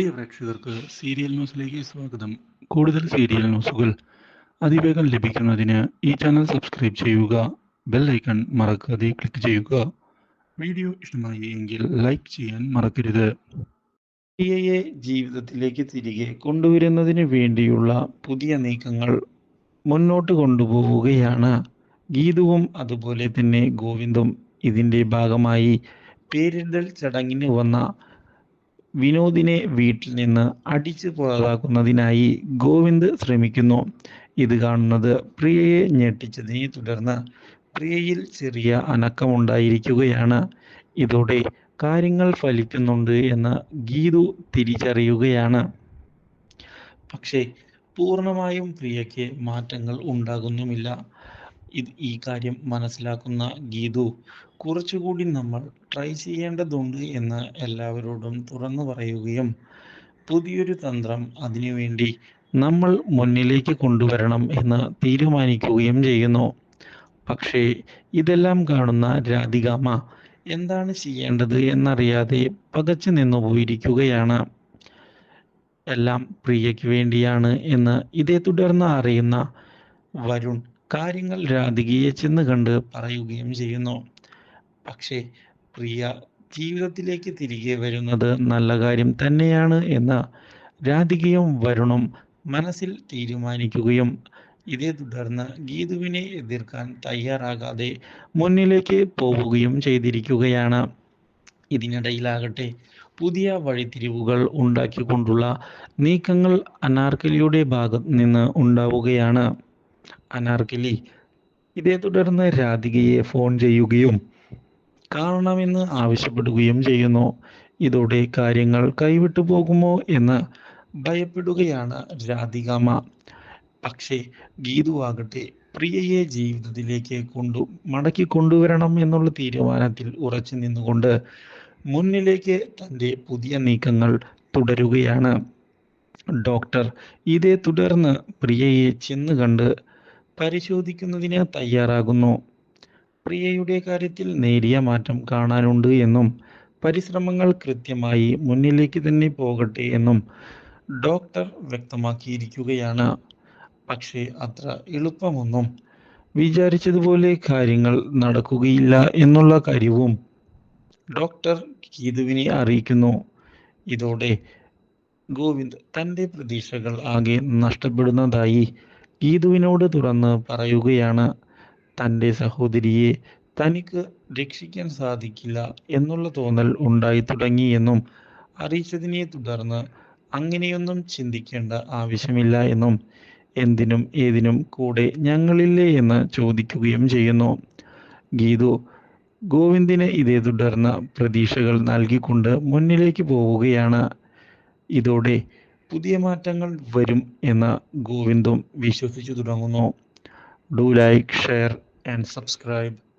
പ്രിയ പ്രേക്ഷകർക്ക് സീരിയൽ ന്യൂസിലേക്ക് സ്വാഗതം. കൂടുതൽ സീരിയൽ ന്യൂസുകൾ അതിവേഗം ലഭിക്കുന്നതിന് ഈ ചാനൽ സബ്സ്ക്രൈബ് ചെയ്യുക ബെൽ ഐക്കൺ മറക്കാതെ ക്ലിക്ക് ചെയ്യുക. വീഡിയോ ഇഷ്ടമായി എങ്കിൽ ലൈക്ക് ചെയ്യാൻ മറക്കരുത്. സിഐയെ ജീവിതത്തിലേക്ക് തിരികെ കൊണ്ടുവരുന്നതിന് വേണ്ടിയുള്ള പുതിയ നീക്കങ്ങൾ മുന്നോട്ട് കൊണ്ടുപോവുകയാണ്. ഗീതുവും അതുപോലെ തന്നെ ഗോവിന്ദും ഇതിന്റെ ഭാഗമായി പേരിടൽ ചടങ്ങിന് വന്ന വിനോദിനെ വീട്ടിൽ നിന്ന് അടിച്ചു പുറത്താക്കുന്നതിനായി ഗോവിന്ദ് ശ്രമിക്കുന്നു. ഇത് കാണുന്നത് പ്രിയയെ ഞെട്ടിച്ചതിനെ തുടർന്ന് പ്രിയയിൽ ചെറിയ അനക്കമുണ്ടായിരിക്കുകയാണ് ഇതോടെ കാര്യങ്ങൾ ഫലിക്കുന്നുണ്ട് എന്ന് ഗീതു തിരിച്ചറിയുകയാണ്. പക്ഷേ പൂർണമായും പ്രിയയ്ക്ക് മാറ്റങ്ങൾ ഉണ്ടാകുന്നുമില്ല. ഇത് ഈ കാര്യം മനസ്സിലാക്കുന്ന ഗീതു കുറച്ചുകൂടി നമ്മൾ ട്രൈ ചെയ്യേണ്ടതുണ്ട് എന്ന് എല്ലാവരോടും തുറന്നു പറയുകയും പുതിയൊരു തന്ത്രം അതിനുവേണ്ടി നമ്മൾ മുന്നിലേക്ക് കൊണ്ടുവരണം എന്ന് തീരുമാനിക്കുകയും ചെയ്യുന്നു. പക്ഷേ ഇതെല്ലാം കാണുന്ന രാധികാമ എന്താണ് ചെയ്യേണ്ടത് എന്നറിയാതെ പകച്ചു നിന്നു പോയിരിക്കുകയാണ്. എല്ലാം പ്രിയയ്ക്ക് വേണ്ടിയാണ് എന്ന് ഇതേ തുടർന്ന് അറിയുന്ന വരുൺ കാര്യങ്ങൾ രാധികയെ ചെന്ന് കണ്ട് പറയുകയും ചെയ്യുന്നു. പക്ഷേ പ്രിയ ജീവിതത്തിലേക്ക് തിരികെ വരുന്നത് നല്ല കാര്യം തന്നെയാണ് എന്ന് രാധികയും വരുണും മനസ്സിൽ തീരുമാനിക്കുകയും ഇതേ തുടർന്ന് ഗീതുവിനെ എതിർക്കാൻ തയ്യാറാകാതെ മുന്നിലേക്ക് പോവുകയും ചെയ്തിരിക്കുകയാണ്. ഇതിനിടയിലാകട്ടെ പുതിയ വഴിത്തിരിവുകൾ ഉണ്ടാക്കിക്കൊണ്ടുള്ള നീക്കങ്ങൾ അനാർക്കലിയുടെ ഭാഗത്ത് നിന്ന് ഉണ്ടാവുകയാണ്. അനാർക്കലി ഇതേ തുടർന്ന് രാധികയെ ഫോൺ ചെയ്യുകയും കാണണമെന്ന് ആവശ്യപ്പെടുകയും ചെയ്യുന്നു. ഇതോടെ കാര്യങ്ങൾ കൈവിട്ടു പോകുമോ എന്ന് ഭയപ്പെടുകയാണ് രാധികാമ്മ പക്ഷേ ഗീതു ആകട്ടെ പ്രിയയെ ജീവിതത്തിലേക്ക് കൊണ്ടു മടക്കി കൊണ്ടുവരണം എന്നുള്ള തീരുമാനത്തിൽ ഉറച്ചു നിന്നുകൊണ്ട് മുന്നിലേക്ക് തന്റെ പുതിയ നീക്കങ്ങൾ തുടരുകയാണ്. ഡോക്ടർ ഇതേ തുടർന്ന് പ്രിയയെ ചെന്ന് കണ്ട് പരിശോധിക്കുന്നതിന് തയ്യാറാകുന്നു. പ്രിയയുടെ കാര്യത്തിൽ നേരിയ മാറ്റം കാണാനുണ്ട് എന്നും പരിശ്രമങ്ങൾ കൃത്യമായി മുന്നിലേക്ക് തന്നെ പോകട്ടെ എന്നും ഡോക്ടർ വ്യക്തമാക്കിയിരിക്കുകയാണ്. പക്ഷേ അത്ര എളുപ്പമൊന്നും വിചാരിച്ചതുപോലെ കാര്യങ്ങൾ നടക്കുകയില്ല എന്നുള്ള കാര്യവും ഡോക്ടർ കീതുവിനെ അറിയിക്കുന്നു. ഇതോടെ ഗോവിന്ദ് തന്റെ പ്രതീക്ഷകൾ ആകെ നഷ്ടപ്പെടുന്നതായി ഗീതുവിനോട് തുറന്ന് പറയുകയാണ് തന്റെ സഹോദരിയെ തനിക്ക് രക്ഷിക്കാൻ സാധിക്കില്ല എന്നുള്ള തോന്നൽ ഉണ്ടായി തുടങ്ങിയെന്നും അറിയിച്ചതിനെ തുടർന്ന് അങ്ങനെയൊന്നും ചിന്തിക്കേണ്ട ആവശ്യമില്ല എന്നും എന്തിനും ഏതിനും കൂടെ ഞങ്ങളില്ലേ എന്ന് ചോദിക്കുകയും ചെയ്യുന്നു. ഗീതു ഗോവിന്ദിന് ഇതേ തുടർന്ന് പ്രതീക്ഷകൾ നൽകിക്കൊണ്ട് മുന്നിലേക്ക് പോവുകയാണ്. ഇതോടെ പുതിയ മാറ്റങ്ങൾ വരും എന്ന് ഗോവിന്ദും വിശ്വസിച്ചു തുടങ്ങുന്നു. Do like share and subscribe